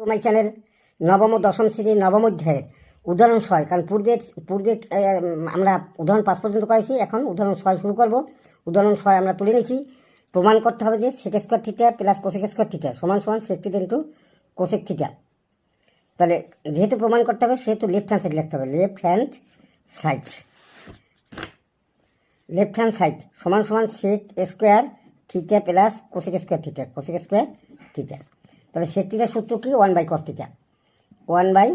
তো চ্যানেল নবম ও দশম শ্রেণির নবম অধ্যায়ের উদাহরণ ছয়। কারণ পূর্বে পূর্বে আমরা উদাহরণ পাঁচ পর্যন্ত করেছি, এখন উদাহরণ ছয় শুরু করব। উদাহরণ ছয় আমরা তুলে নিয়েছি। প্রমাণ করতে হবে যে sec square theta plus cosec square theta সমান সমান sec theta into cosec theta. তাহলে যেহেতু প্রমাণ করতে হবে, সেহেতু লেফট হ্যান্ড সাইড লিখতে হবে। Left hand side left hand side সমান সমান sec square theta plus cosec square theta cosec square theta তাহলে সেক সূত্র কি? One by cos theta one by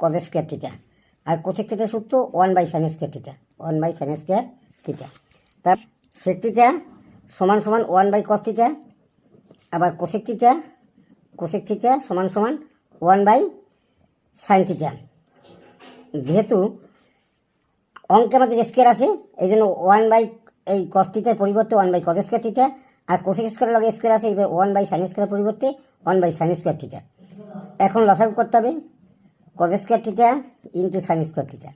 cos square theta R cosec সূত্র one by sine square theta one by sine square theta তার sec theta সমান সমান one by cos theta আবার cosec theta theta সমান সমান one by sine theta যেহেতু অঙ্কে আমাদের স্কোয়ার আছে এই জন্য ওয়ান বাই এই কস থিটার পরিবর্তে one by cos square theta R cosec স্কোয়ারের লগে স্কোয়ার আছে এইবার ওয়ান বাই সাইন স্কোয়ারের পরিবর্তে one by sine square theta এখন লসাগু করতে হবে cos square theta into sine square theta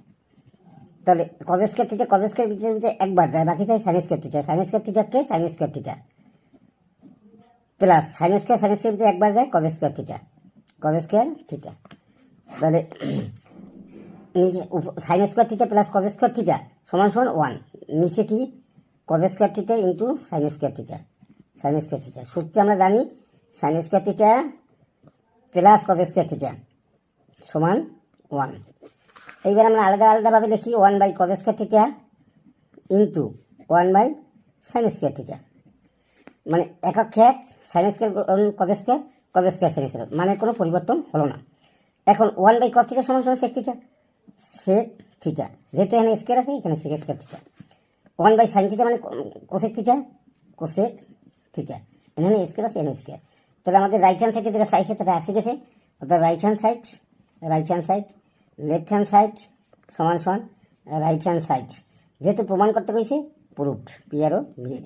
তাহলে cos square theta cos square থিটার ভিতরে একবার দেয় বাকি থাকে sine square theta sine square থিটাকে sine square theta plus sine square sine square ভিতরে একবার দেয় cos square theta cos square theta তাহলে নিচে sine square theta plus cos square theta সমান সমান ওয়ান নিচে কি cos square theta into sine square theta sine square theta সূত্রে আমরা জানি sine square theta plus cos square theta সমান ওয়ান এইবার আমরা আলাদা আলাদাভাবে লিখি one by cos square theta into one by sine square theta মানে একক এক sine square cos square cos square sine square মানে কোনো পরিবর্তন হলো না। এখন ওয়ান বাই কজ থিটা সমান সমান সেক থিটা সেক থিটা যেহেতু এখানে স্কোয়ার আছে, এখানে sec square theta one by sine theta মানে কোসেক থিটা কোসেক থিটা এখানে স্কোয়ার আছে এখানে স্কোয়ার তাহলে আমাদের রাইট হ্যান্ড সাইডে যেটা সাইড সেটা আসে গেছে। অর্থাৎ right hand side right hand side left hand side সমান সমান রাইট হ্যান্ড সাইড যেহেতু প্রমাণ করতে পেয়েছে প্রুফড পিয়ারও বিয়ে